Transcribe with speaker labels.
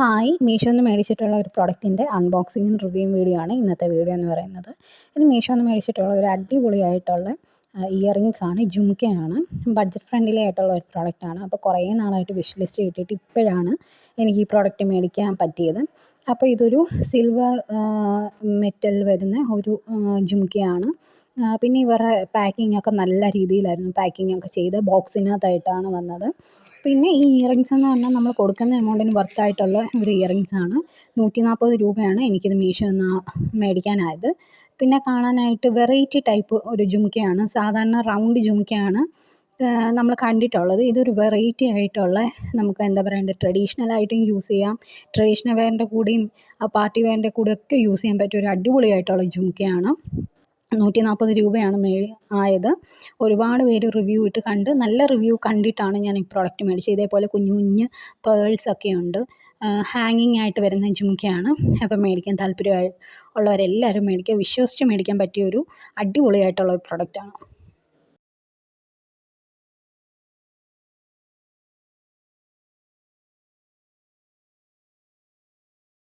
Speaker 1: Hi Meesho നിന്ന് മേടിച്ചിട്ടുള്ള ഒരു പ്രൊഡക്റ്റിന്റെ അൺബോക്സിങ്ങും റിവ്യൂവും video ആണ് ഇന്നത്തെ വീഡിയോ എന്ന് പറയുന്നത്. ഇത് മീഷോ നിന്ന് മേടിച്ചിട്ടുള്ള ഒരു അടിപൊളിയായിട്ടുള്ള ഇയറിങ്സ് ആണ് ജുംകയാണ് ബഡ്ജറ്റ് ഫ്രണ്ട്ലി ആയിട്ടുള്ള ഒരു പ്രോഡക്റ്റാണ് അപ്പോൾ കുറേ നാളായിട്ട് വിഷ് ലിസ്റ്റ് കിട്ടിയിട്ട് ഇപ്പോഴാണ് എനിക്ക് ഈ പ്രോഡക്റ്റ് മേടിക്കാൻ പറ്റിയത്. അപ്പോൾ ഇതൊരു സിൽവർ മെറ്റൽ വരുന്ന ഒരു ജുംക്കയാണ് പിന്നെ ഇവരുടെ പാക്കിംഗ് ഒക്കെ നല്ല രീതിയിലായിരുന്നു. പാക്കിംഗ് ഒക്കെ ചെയ്ത് ബോക്സിനകത്തായിട്ടാണ് വന്നത്. പിന്നെ ഈ ഇയറിങ്സ് എന്ന് പറഞ്ഞാൽ നമ്മൾ കൊടുക്കുന്ന എമൗണ്ടിന് വർത്തായിട്ടുള്ള ഒരു ഇയറിങ്സ് ആണ്. നൂറ്റി നാൽപ്പത് രൂപയാണ് എനിക്കിത് മീഷോ നിന്ന് മേടിക്കാനായത്. പിന്നെ കാണാനായിട്ട് വെറൈറ്റി ടൈപ്പ് ഒരു ജുമുക്കയാണ്. സാധാരണ റൗണ്ട് ജുമുക്കയാണ് നമ്മൾ കണ്ടിട്ടുള്ളത്. ഇതൊരു വെറൈറ്റി ആയിട്ടുള്ള നമുക്ക് എന്താ പറയണ്ടേ ട്രഡീഷണൽ ആയിട്ടും യൂസ് ചെയ്യാം. ട്രഡീഷണൽ വെയറിന്റെ കൂടെയും പാർട്ടി വെയറിന്റെ കൂടെയൊക്കെ യൂസ് ചെയ്യാൻ പറ്റിയ ഒരു അടിപൊളിയായിട്ടുള്ള ജുംക്കയാണ് നൂറ്റി നാൽപ്പത് രൂപയാണ് മേ ആയത്. ഒരുപാട് പേര് റിവ്യൂ ഇട്ട് കണ്ട് നല്ല റിവ്യൂ കണ്ടിട്ടാണ് ഞാൻ ഈ പ്രോഡക്റ്റ് മേടിച്ചത്. ഇതേപോലെ കുഞ്ഞു കുഞ്ഞ് പേൾസ് ഒക്കെ ഉണ്ട്. ഹാങ്ങിങ് ആയിട്ട് വരുന്ന ജുംക്കയാണ് അപ്പം മേടിക്കാൻ താല്പര്യം ഉള്ളവരെല്ലാവരും മേടിക്കുക വിശ്വസിച്ച് മേടിക്കാൻ പറ്റിയ ഒരു അടിപൊളിയായിട്ടുള്ള ഒരു പ്രൊഡക്റ്റാണ്